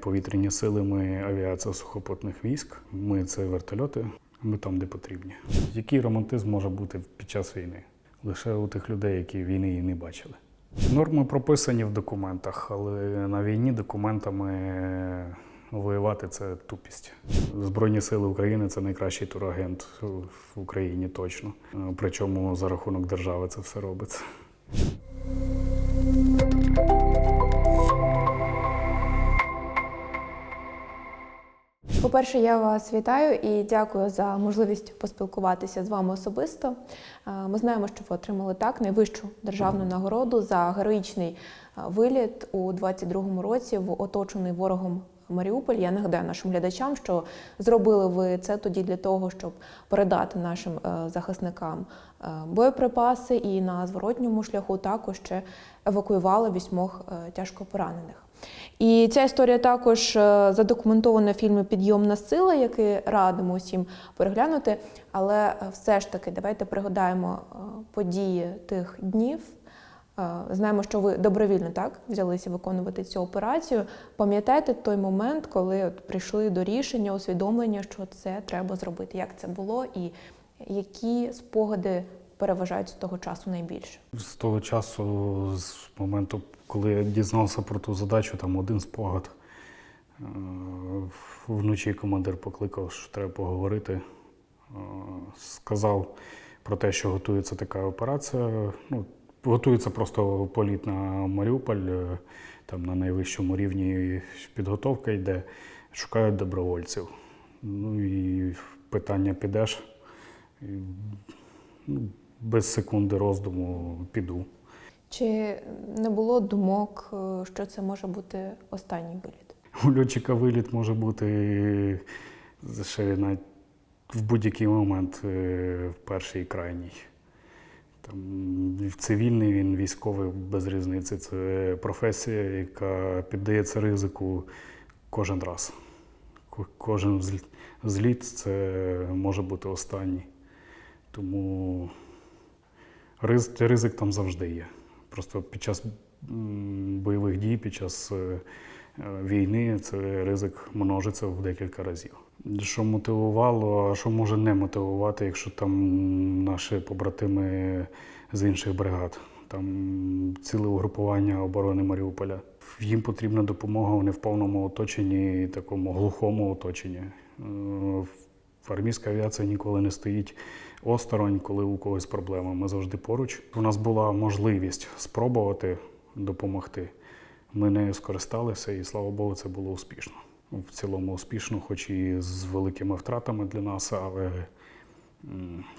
повітряні сили, ми авіація сухопутних військ. Ми це вертольоти. Ми там, де потрібні. Який романтизм може бути під час війни? Лише у тих людей, які війни і не бачили. Норми прописані в документах, але на війні документами воювати це тупість. Збройні сили України це найкращий турагент в Україні точно. Причому за рахунок держави це все робиться. По-перше, я вас вітаю і дякую за можливість поспілкуватися з вами особисто. Е, Ми знаємо, що ви отримали так найвищу державну нагороду за героїчний е, виліт у 22-му році в оточений ворогом Маріуполь. Я нагадаю нашим глядачам, що зробили ви це тоді для того, щоб передати нашим е, захисникам е, боєприпаси, і на зворотньому шляху також ще евакуювали вісьмох е, тяжко поранених. І ця історія також задокументована в фільмі Підйомна сила, який радимо усім переглянути. Але все ж таки, давайте пригадаємо події тих днів. Е, Знаємо, що ви добровільно так взялися виконувати цю операцію. Пам'ятаєте той момент, коли от прийшли до рішення, усвідомлення, що це треба зробити? Як це було, і які спогади переважають з того часу найбільше? З того часу, з моменту, коли я дізнався про ту задачу, там один спогад. Е, Вночі командир покликав, що треба поговорити. Е, Сказав про те, що готується така операція. Ну, готується просто політ на Маріуполь, е, там на найвищому рівні підготовка йде, шукають добровольців. Ну і питання підеш. Ну, без секунди роздуму піду. Чи не було думок, е, що це може бути останній виліт? У льотчика виліт може бути ще навіть в будь-який момент е, в перший і крайній. Там, цивільний він військовий без різниці. Це професія, яка піддається ризику кожен раз. Кожен зліт це може бути останній. Тому риз- ризик там завжди є. Просто під час бойових дій, під час е, е, війни це ризик множиться в декілька разів. Що мотивувало, а що може не мотивувати, якщо там наші побратими з інших бригад, там ціле угрупування оборони Маріуполя. Їм потрібна допомога, вони в повному оточенні, такому глухому оточенні. Е, Армійська авіація ніколи не стоїть осторонь, коли у когось проблема. Ми завжди поруч. У нас була можливість спробувати допомогти. Ми нею скористалися, і слава Богу, це було успішно. В цілому успішно, хоч і з великими втратами для нас, але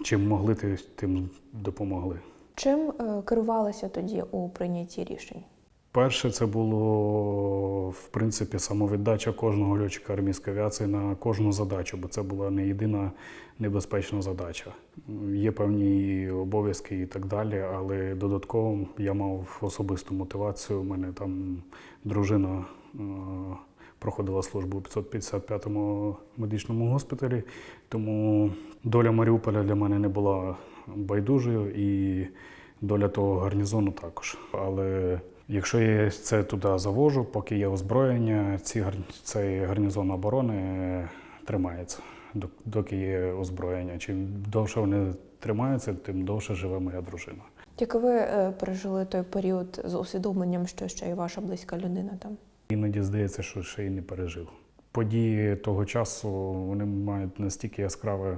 чим могли, тим допомогли. Чим е, керувалися тоді у прийнятті рішень? Перше, це було в принципі самовіддача кожного льотчика армійської авіації на кожну задачу, бо це була не єдина небезпечна задача. Є певні обов'язки і так далі, але додатково я мав особисту мотивацію. У мене там дружина е, проходила службу у 555-му медичному госпіталі, тому доля Маріуполя для мене не була байдужою і доля того гарнізону також. Але якщо я це туди завожу, поки є озброєння, ці цей гарнізон оборони е, тримається, доки є озброєння. Чим довше вони тримаються, тим довше живе моя дружина. Як ви е, пережили той період з усвідомленням, що ще й ваша близька людина там? Іноді здається, що ще й не пережив. Події того часу вони мають настільки яскраве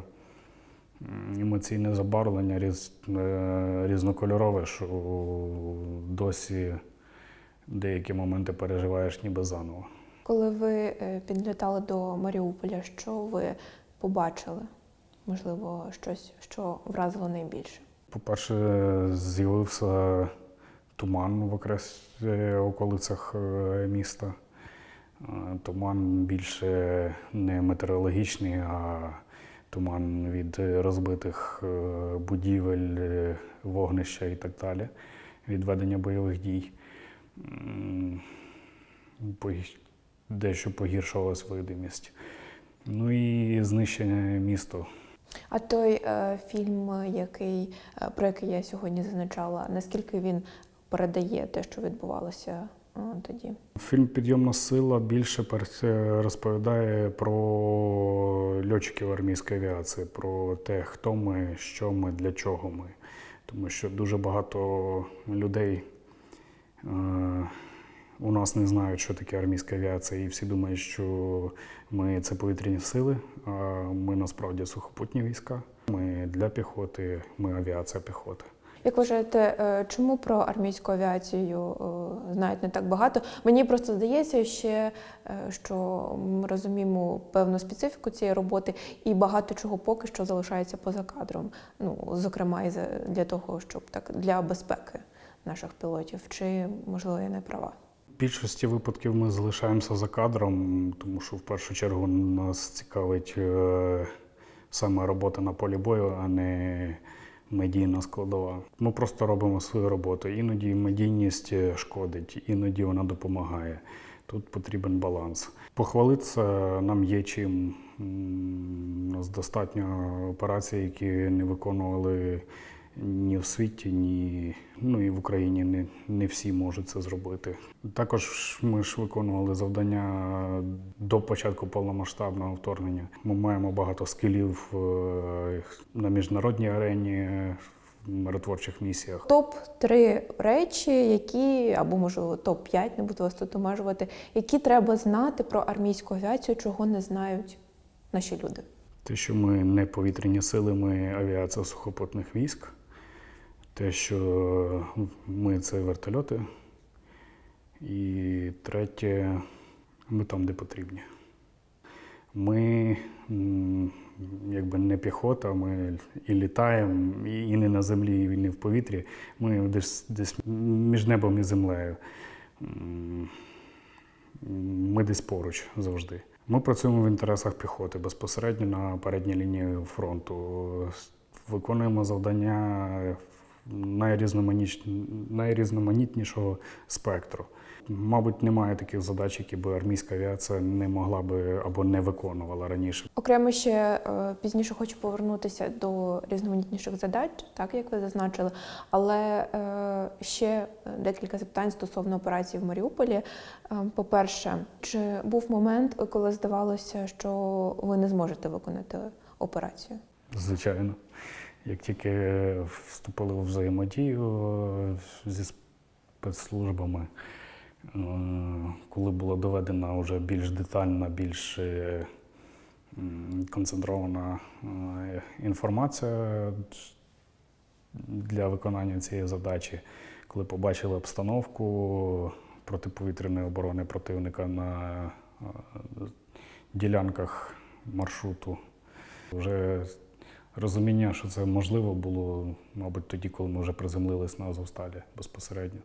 емоційне забарвлення, різ, е, різнокольорове, що досі деякі моменти переживаєш ніби заново. Коли ви е, підлітали до Маріуполя, що ви побачили? Можливо, щось, що вразило найбільше? По-перше, з'явився туман в окрес... е, околицях е, міста. Е, Туман більше не метеорологічний, а туман від розбитих будівель, вогнища і так далі, від ведення бойових дій. Дещо погіршувалась видимість. Ну і знищення міста. А той е, фільм, який, про який я сьогодні зазначала, наскільки він передає те, що відбувалося е, тоді? Фільм Підйомна сила більше розповідає про льотчиків армійської авіації, про те, хто ми, що ми, для чого ми. Тому що дуже багато людей е, у нас не знають, що таке армійська авіація, і всі думають, що ми це повітряні сили, а ми насправді сухопутні війська. Ми для піхоти, ми авіація піхоти. Як вважаєте, е, чому про армійську авіацію е, знають не так багато? Мені просто здається ще, е, що ми розуміємо певну специфіку цієї роботи, і багато чого поки що залишається поза кадром. Ну, зокрема, і для того, щоб так для безпеки наших пілотів. Чи можливо я не права? Більшості випадків ми залишаємося за кадром, тому що в першу чергу нас цікавить саме робота на полі бою, а не медійна складова. Ми просто робимо свою роботу. Іноді медійність е, шкодить, іноді вона допомагає. Тут потрібен баланс. Похвалитися нам є чим. У нас достатньо операцій, які не виконували ні в світі, ні ну і в Україні не, не всі можуть це зробити. Також ми ж виконували завдання до початку повномасштабного вторгнення. Ми маємо багато скілів е, на міжнародній арені, в миротворчих місіях. Топ 3 речі, які або можливо топ 5 не буду вас тут обмежувати, які треба знати про армійську авіацію, чого не знають наші люди. Те, що ми не повітряні сили, ми авіація сухопутних військ. Те, що ми це вертольоти. І третє, ми там, де потрібні. Ми якби не піхота, ми і літаємо, і не на землі, і не в повітрі. Ми десь, десь між небом і землею. Ми десь поруч завжди. Ми працюємо в інтересах піхоти безпосередньо на передній лінії фронту. Виконуємо завдання. Найрізноманітнішого спектру. Мабуть, немає таких задач, які би армійська авіація не могла би або не виконувала раніше. Окремо ще е, пізніше хочу повернутися до різноманітніших задач, так як ви зазначили. Але е, ще декілька запитань стосовно операції в Маріуполі. Е, По-перше, чи був момент, коли здавалося, що ви не зможете виконати операцію? Звичайно. Як тільки вступили в взаємодію зі спецслужбами, е, коли була доведена вже більш детальна, більш е, концентрована е, інформація для виконання цієї задачі, коли побачили обстановку протиповітряної оборони противника на ділянках маршруту, вже Розуміння, що це можливо, було, мабуть, тоді, коли ми вже приземлились на Азовсталі безпосередньо.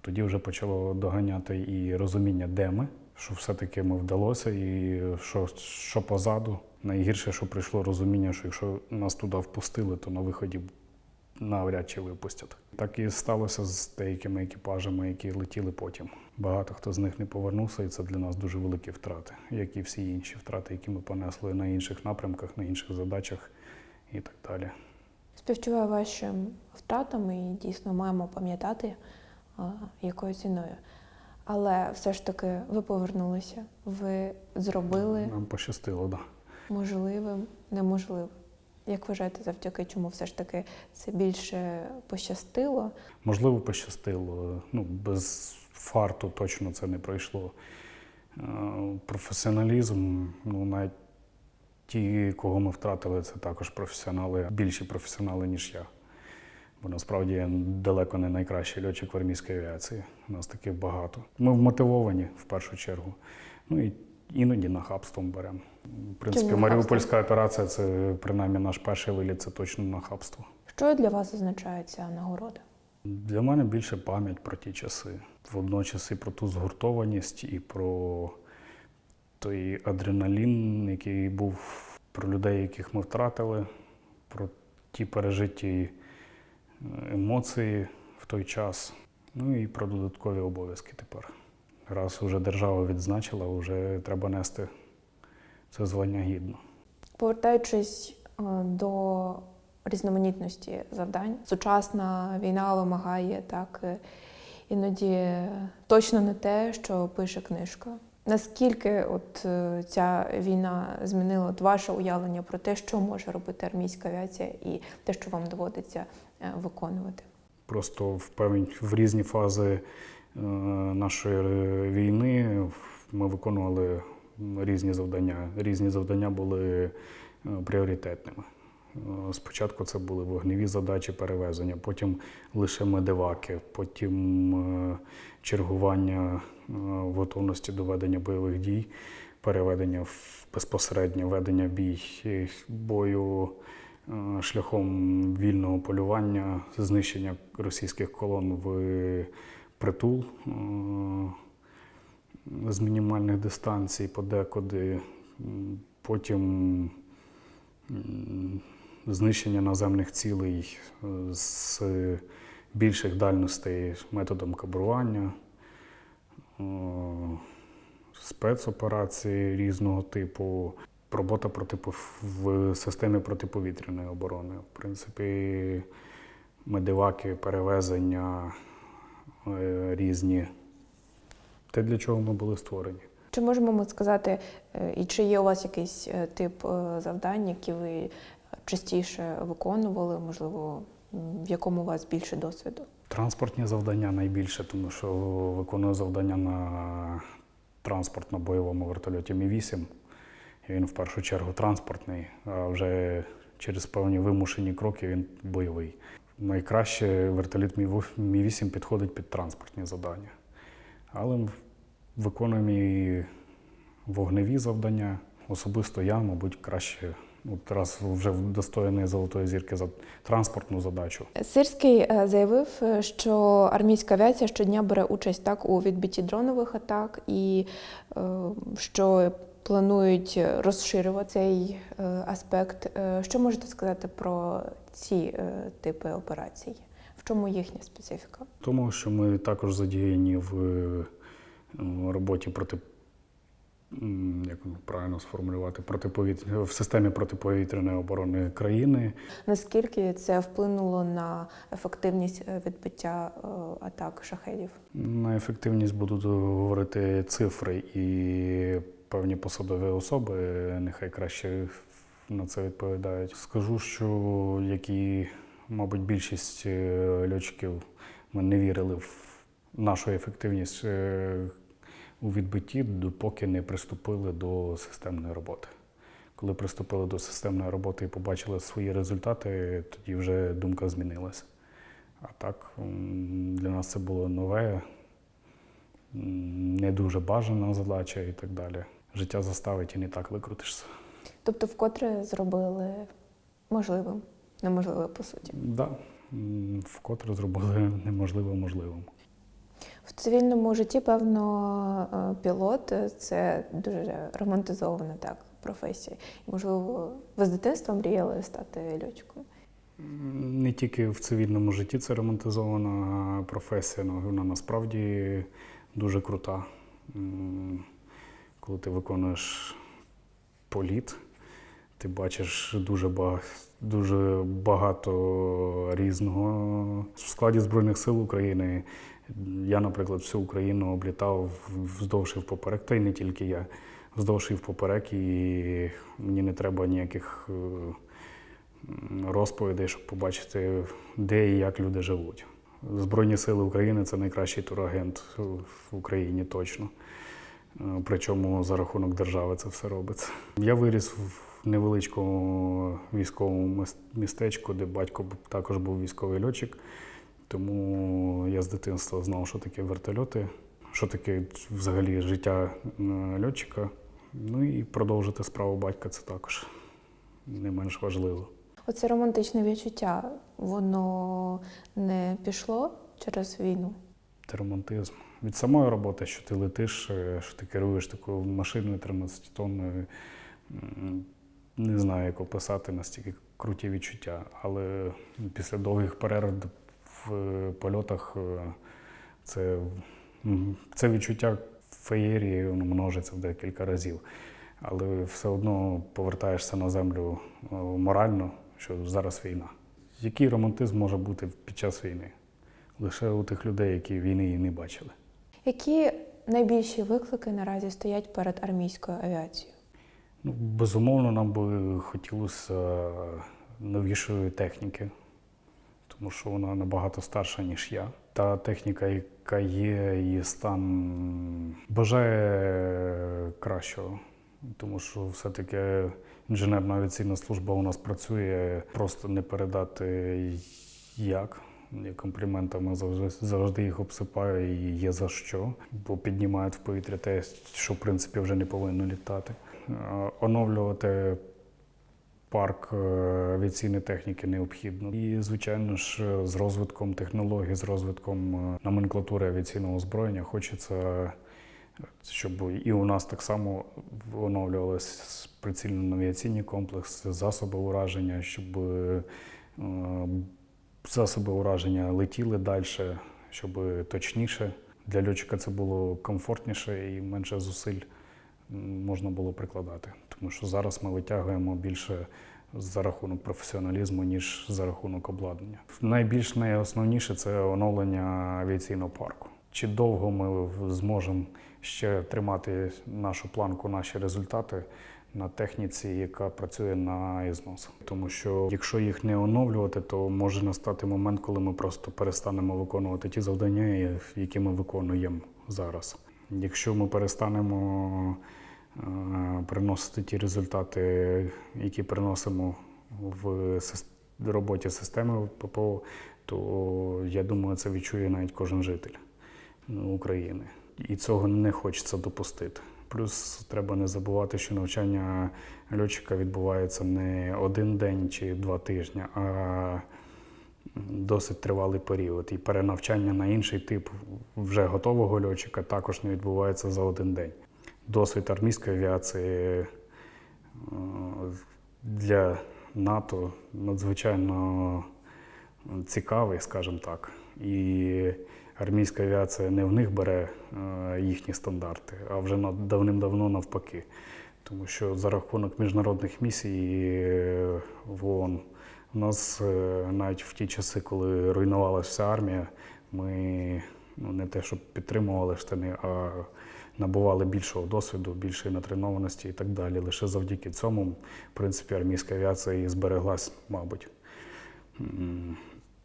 Тоді вже почало доганяти і розуміння, де ми, що все-таки ми вдалося, і що, що позаду. Найгірше, що прийшло розуміння, що якщо нас туди впустили, то на виході навряд чи випустять. Так і сталося з деякими екіпажами, які летіли потім. Багато хто з них не повернувся, і це для нас дуже великі втрати, як і всі інші втрати, які ми понесли на інших напрямках, на інших задачах і так далі. Співчуваю вашим втратам і дійсно маємо пам'ятати, якою ціною. Але все ж таки ви повернулися, ви зробили Нам пощастило, так. Да. можливим неможливим. Як вважаєте, завдяки чому все ж таки це більше пощастило? Можливо, пощастило. Ну, без фарту точно це не пройшло. Е, Професіоналізм, ну, навіть ті, кого ми втратили, це також професіонали, більші професіонали, ніж я. Бо насправді я далеко не найкращий льотчик в армійській авіації. У нас таких багато. Ми вмотивовані в першу чергу. Ну і іноді нахабством беремо. В принципі, Маріупольська операція це принаймні наш перший виліт, це точно нахабство. Що для вас означає ця нагорода? Для мене більше пам'ять про ті часи. Водночас і про ту згуртованість, і про той адреналін, який був про людей, яких ми втратили, про ті пережиті е, емоції в той час. Ну і про додаткові обов'язки тепер. Раз уже держава відзначила, вже треба нести це звання гідно. Повертаючись е, до різноманітності завдань, сучасна війна вимагає так е, іноді точно не те, що пише книжка. Наскільки от е, ця війна змінила от ваше уявлення про те, що може робити армійська авіація, і те, що вам доводиться е, виконувати? Просто в певні в різні фази е, нашої війни ми виконували різні завдання. Різні завдання були пріоритетними. Е, Спочатку це були вогневі задачі перевезення, потім лише медиваки, потім е, чергування е, готовності до ведення бойових дій, переведення в безпосереднє ведення бій, бою шляхом вільного полювання, знищення російських колон в притул з мінімальних дистанцій подекуди, потім знищення наземних цілей е, з більших дальностей методом кабрування, е, спецоперації різного типу, робота проти, в системі протиповітряної оборони. В принципі, медиваки, перевезення е, різні. Те, для чого ми були створені. Чи можемо ми сказати, і чи є у вас якийсь тип завдань, які ви частіше виконували, можливо, в якому у вас більше досвіду? Транспортні завдання найбільше, тому що виконую завдання на транспортно-бойовому вертольоті Мі-8. Він в першу чергу транспортний, а вже через певні вимушені кроки він бойовий. Найкраще вертоліт Мі-8 підходить під транспортні завдання. Але виконуємо і вогневі завдання. Особисто я, мабуть, краще от раз вже вдостоєний золотої зірки за транспортну задачу. Сирський е, заявив, е, що армійська авіація щодня бере участь так у відбитті дронових атак, і е, що планують розширювати цей аспект. Що можете сказати про ці типи операцій? В чому їхня специфіка? Тому що ми також задіяні в роботі проти як правильно сформулювати протиповітря в системі протиповітряної оборони країни. Наскільки це вплинуло на ефективність е, відбиття е, атак шахедів? На ефективність будуть говорити цифри і певні посадові особи, нехай краще на це відповідають. Скажу, що як і, мабуть, більшість е, льотчиків ми не вірили в нашу ефективність у відбитті, допоки не приступили до системної роботи. Коли приступили до системної роботи і побачили свої результати, тоді вже думка змінилася. А так, для нас це було нове, не дуже бажана задача і так далі. Життя заставить і не так викрутишся. Тобто, вкотре зробили можливим, неможливе по суті. Да, вкотре зробили неможливо можливим. В цивільному житті, певно, е, пілот е, це дуже романтизована так професія. Можливо, ви з дитинства мріяли стати льотчиком. Не тільки в цивільному житті це романтизована професія, але вона насправді дуже крута. Коли ти виконуєш політ, ти бачиш дуже багато, дуже багато різного. В складі Збройних сил України я, наприклад, всю Україну облітав вздовж і впоперек, та й не тільки я. Вздовж і впоперек, і мені не треба ніяких е, розповідей, щоб побачити, де і як люди живуть. Збройні сили України це найкращий турагент в Україні точно. Е, Причому за рахунок держави це все робиться. Я виріс в невеличкому військовому містечку, де батько також був військовий льотчик. Тому я з дитинства знав, що таке вертольоти, що таке взагалі життя е, льотчика. Ну і продовжити справу батька це також не менш важливо. Оце романтичне відчуття, воно не пішло через війну. Це романтизм. Від самої роботи, що ти летиш, е, що ти керуєш такою машиною 13 тонною, не знаю, як описати настільки круті відчуття. Але після довгих перерв в е, польотах е, це, це відчуття феєрії множиться в декілька разів. Але все одно повертаєшся на землю е, морально, що зараз війна. Який романтизм може бути під час війни? лише у тих людей, які війни і не бачили. Які найбільші виклики наразі стоять перед армійською авіацією? Ну, безумовно, нам би хотілося новішої техніки, тому що вона набагато старша, ніж я. Та техніка, яка є, її стан бажає кращого, тому що все-таки інженерна авіаційна служба у нас працює, просто не передати як. Я компліментами завжди, завжди їх обсипаю і є за що, бо піднімають в повітря те, що в принципі вже не повинно літати. Е, Оновлювати парк е, авіаційної техніки необхідно. І, звичайно ж, з розвитком технологій, з розвитком е, номенклатури авіаційного озброєння хочеться, щоб і у нас так само оновлювалися прицільно-авіаційні комплекси, засоби ураження, щоб е, засоби ураження летіли далі, щоб точніше. Для льотчика це було комфортніше і менше зусиль можна було прикладати. Тому що зараз ми витягуємо більше за рахунок професіоналізму, ніж за рахунок обладнання. Найбільш найосновніше це оновлення авіаційного парку. Чи довго ми зможемо ще тримати нашу планку, наші результати на техніці, яка працює на ізнос? Тому що якщо їх не оновлювати, то може настати момент, коли ми просто перестанемо виконувати ті завдання, які ми виконуємо зараз. Якщо ми перестанемо е, приносити ті результати, які приносимо в роботі системи ППО, то я думаю, це відчує навіть кожен житель е, України. І цього не хочеться допустити. Плюс треба не забувати, що навчання льотчика відбувається не один день чи два тижні, а досить тривалий період. І перенавчання на інший тип вже готового льотчика також не відбувається за один день. Досвід армійської авіації е, для НАТО надзвичайно цікавий, скажімо так. І армійська авіація не в них бере е, їхні стандарти, а вже давним-давно навпаки. Тому що за рахунок міжнародних місій е, в ООН у нас е, навіть в ті часи, коли руйнувалася вся армія, ми ну, не те, щоб підтримували штани, а набували більшого досвіду, більшої натренованості і так далі. Лише завдяки цьому, в принципі, армійська авіація і збереглась, мабуть,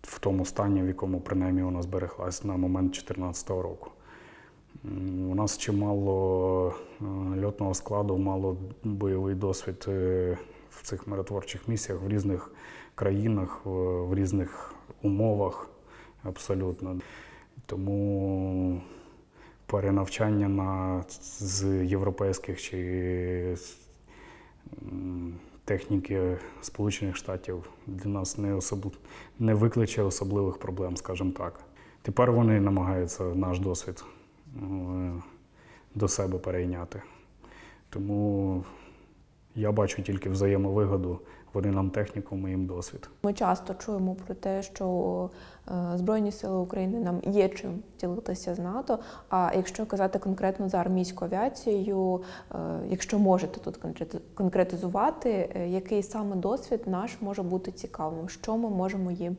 в тому стані, в якому принаймні вона збереглась на момент 2014 року. У нас чимало е, льотного складу, мало бойовий досвід е, в цих миротворчих місіях в різних країнах, в- в різних умовах абсолютно. Тому перенавчання на, з європейських чи техніки Сполучених Штатів для нас не, особ... не викличе особливих проблем, скажімо так. Тепер вони намагаються наш досвід е, до себе перейняти. Тому я бачу тільки взаємовигоду. Вони нам техніку, ми їм досвід. Ми часто чуємо про те, що е, Збройні сили України нам є чим ділитися з НАТО. А якщо казати конкретно за армійську авіацію, е, якщо можете тут конкрети- конкретизувати, е, який саме досвід наш може бути цікавим, що ми можемо їм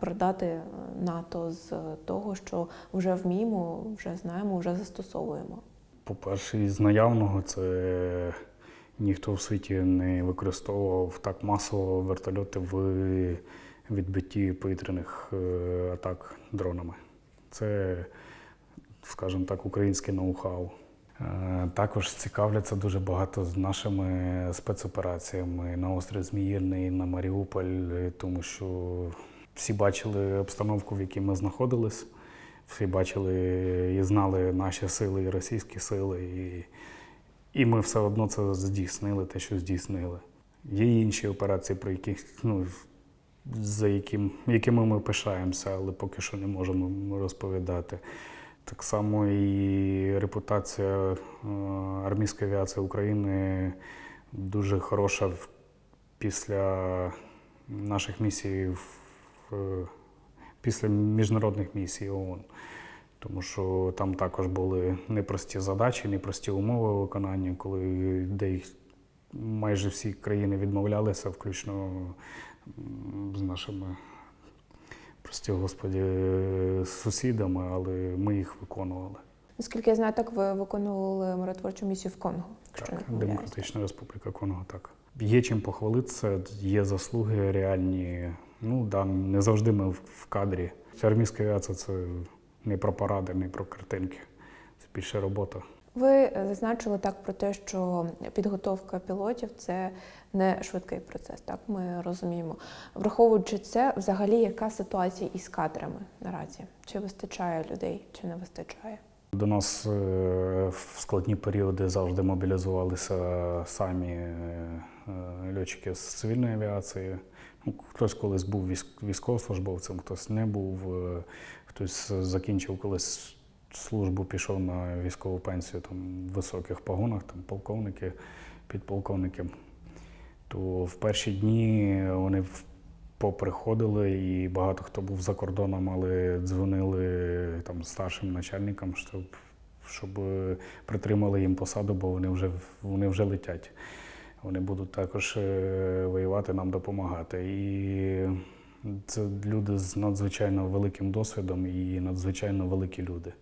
передати е, НАТО з того, що вже вміємо, вже знаємо, вже застосовуємо. По-перше, із наявного це ніхто в світі не використовував так масово вертольоти в відбитті повітряних е, атак дронами. Це, скажімо так, українське ноу-хау. Е, Також цікавляться дуже багато з нашими спецопераціями на острів Зміїрний, на Маріуполь, е, тому що всі бачили обстановку, в якій ми знаходились. Всі бачили і знали наші сили і російські сили, і, і ми все одно це здійснили, те, що здійснили. Є інші операції, про які, ну, за яким, якими ми пишаємося, але поки що не можемо розповідати. Так само і репутація е, армійської авіації України дуже хороша після наших місій в- після міжнародних місій ООН. Тому що там також були непрості задачі, непрості умови виконання, коли деякі майже всі країни відмовлялися, включно з нашими прості господі, сусідами, але ми їх виконували. Наскільки я знаю, так ви виконували миротворчу місію в Конго. Так. Демократична Республіка Конго, так. Є чим похвалитися, є заслуги реальні. Ну да, не завжди ми в в кадрі. Армійська авіація це не про паради, не про картинки. Це більше робота. Ви е, зазначили так про те, що підготовка пілотів це не швидкий процес. Так ми розуміємо. Враховуючи це, взагалі, яка ситуація із кадрами наразі? Чи вистачає людей, чи не вистачає? До нас е, в складні періоди завжди мобілізувалися самі е, льотчики з цивільної авіації. Ну, хтось колись був військ- військовослужбовцем, хтось не був, хтось закінчив колись службу, пішов на військову пенсію там, в високих погонах, там, полковники, підполковники. То в перші дні вони поприходили, і багато хто був за кордоном, але дзвонили там старшим начальникам, щоб, щоб е, притримали їм посаду, бо вони вже, вони вже летять. Вони будуть також е, воювати, нам допомагати. І це люди з надзвичайно великим досвідом і надзвичайно великі люди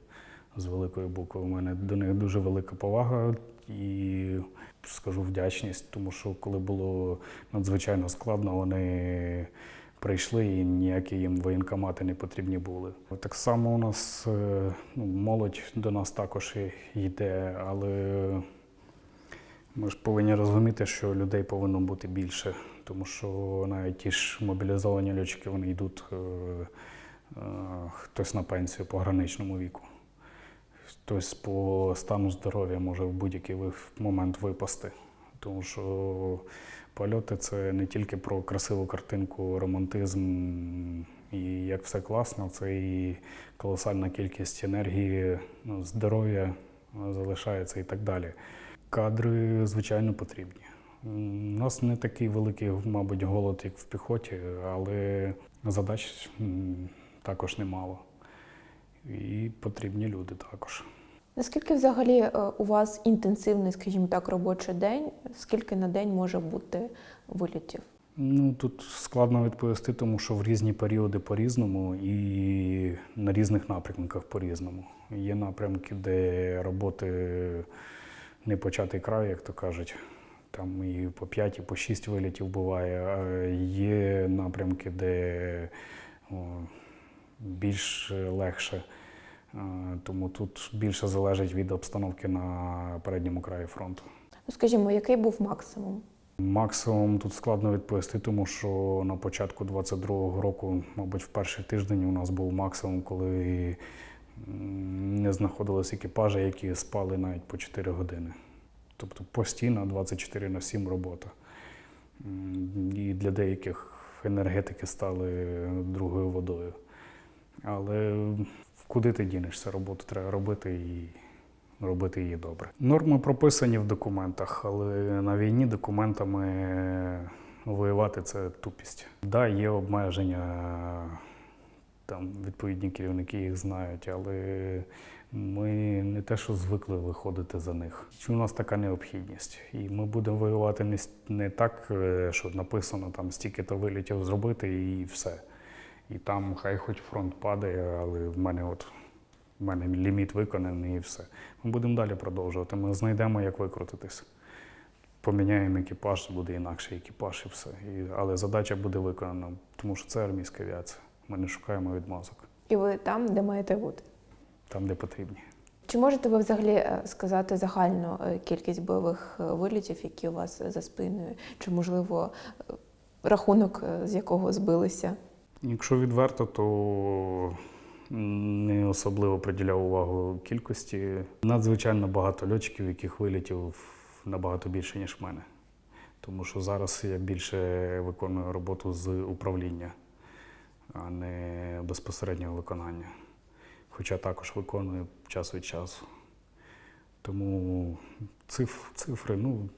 з великої букви. У мене до них дуже велика повага і скажу вдячність, тому що коли було надзвичайно складно, вони прийшли і ніякі їм воєнкомати не потрібні були. Так само у нас е, ну, молодь до нас також йде, але ми ж повинні розуміти, що людей повинно бути більше, тому що навіть ті ж мобілізовані льотчики вони йдуть е, е, хтось на пенсію по граничному віку. Хтось по стану здоров'я може в будь-який момент випасти. Тому що польоти це не тільки про красиву картинку, романтизм і як все класно, це і колосальна кількість енергії, ну, здоров'я залишається і так далі. Кадри, звичайно, потрібні. У нас не такий великий, мабуть, голод, як в піхоті, але задач також немало. І потрібні люди також. Наскільки взагалі е, у вас інтенсивний, скажімо так, робочий день? Скільки на день може бути вилітів? Ну тут складно відповісти, тому що в різні періоди по-різному і на різних напрямках по-різному. Є напрямки, де роботи не початий край, як то кажуть. Там і по 5, і по 6 вилітів буває. Є напрямки, де більш легше. Тому тут більше залежить від обстановки на передньому краї фронту. Ну, скажімо, який був максимум? Максимум тут складно відповісти, тому що на початку 22-го року, мабуть, в перший тиждень у нас був максимум, коли не знаходились екіпажі, які спали навіть по 4 години. Тобто постійно 24 на 7 робота. І для деяких енергетики стали другою водою. Але куди ти дінешся? Роботу треба робити і робити її добре. Норми прописані в документах, але на війні документами воювати це тупість. Так, да, є обмеження, там відповідні керівники їх знають, але ми не те, що звикли виходити за них. У нас така необхідність. І ми будемо воювати не, не так, е, що написано там стільки-то вилітів зробити і все. І там хай хоч фронт падає, але в мене от в мене ліміт виконаний і все. Ми будемо далі продовжувати. Ми знайдемо, як викрутитись. Поміняємо екіпаж, буде інакший екіпаж і все. І, але задача буде виконана, тому що це армійська авіація. Ми не шукаємо відмазок І ви там, де маєте бути? Там, де потрібні. Чи можете ви взагалі е, сказати загальну е, кількість бойових е, вилітів, які у вас за спиною? Чи можливо рахунок, з якого збилися? Якщо відверто, то не особливо приділяв увагу кількості. Надзвичайно багато льотчиків, яких вилітів набагато більше, ніж в мене. Тому що зараз я більше виконую роботу з управління, а не безпосереднього виконання. Хоча також виконую час від часу. Тому циф, цифри, ну,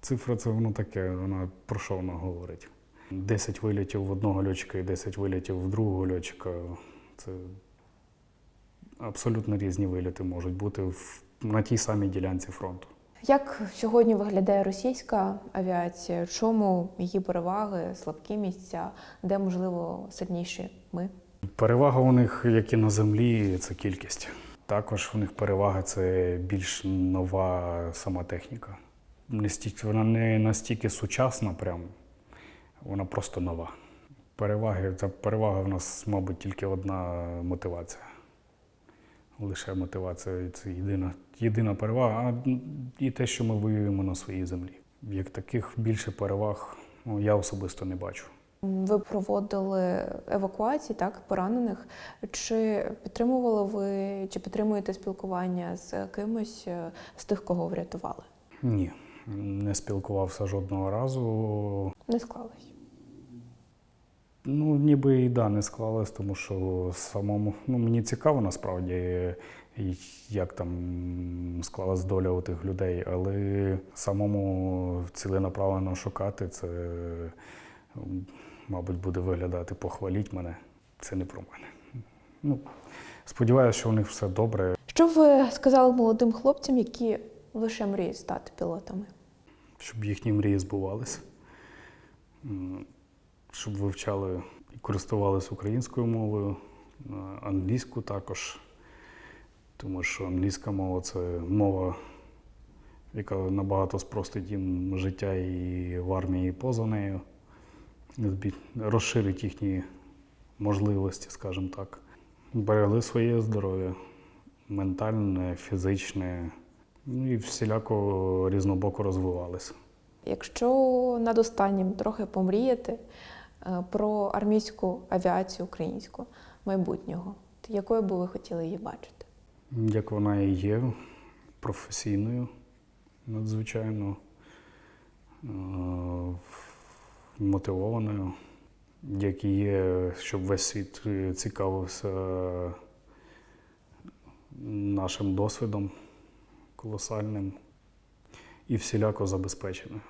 цифра це воно таке, вона про що вона говорить. 10 вилітів в одного льотчика і 10 вилітів в другого льотчика. Це абсолютно різні виліти можуть бути в, на тій самій ділянці фронту. Як сьогодні виглядає російська авіація? Чому її переваги, слабкі місця, де можливо сильніші ми? Перевага у них, як і на землі, це кількість. Також у них перевага це більш нова сама техніка. Не стільки, вона не настільки сучасна, прям, вона просто нова. Переваги, та перевага в нас, мабуть, тільки одна мотивація. Лише мотивація це єдина, єдина перевага, а і те, що ми воюємо на своїй землі. Як таких більше переваг ну, я особисто не бачу. Ви проводили евакуації, так, поранених. Чи підтримували ви, чи підтримуєте спілкування з кимось е, з тих, кого врятували? Ні, не спілкувався жодного разу. Не склалось. Ну, ніби і да, не склалось, тому що самому ну, мені цікаво насправді, як там склалась доля у тих людей, але самому ціленаправленно шукати це, мабуть, буде виглядати похваліть мене. Це не про мене. Ну, сподіваюся, що у них все добре. Що б ви сказали молодим хлопцям, які лише мріють стати пілотами? щоб їхні мрії збувалися, щоб вивчали і користувалися українською мовою, е, англійську також, тому що англійська мова це мова, яка набагато спростить їм життя і в армії, і поза нею, розширить їхні можливості, скажімо так. Берегли своє здоров'я, ментальне, фізичне, ну і всіляко різнобоко розвивалися. Якщо над останнім трохи помріяти е, про армійську авіацію українську майбутнього, то якою би ви хотіли її бачити? Як вона і є, професійною, надзвичайно е, мотивованою, як і є, щоб весь світ е, цікавився нашим досвідом колосальним і всіляко забезпеченою.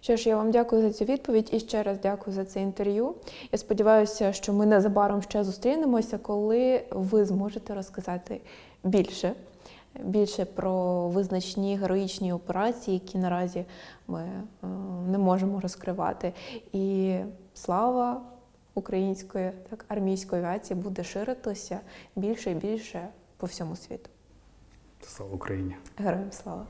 Що ж, я вам дякую за цю відповідь і ще раз дякую за це інтерв'ю. Я сподіваюся, що ми незабаром ще зустрінемося, коли ви зможете розказати більше, більше про визначні героїчні операції, які наразі ми е, не можемо розкривати. І слава української так, армійської авіації буде ширитися більше і більше по всьому світу. Слава Україні! Героям слава!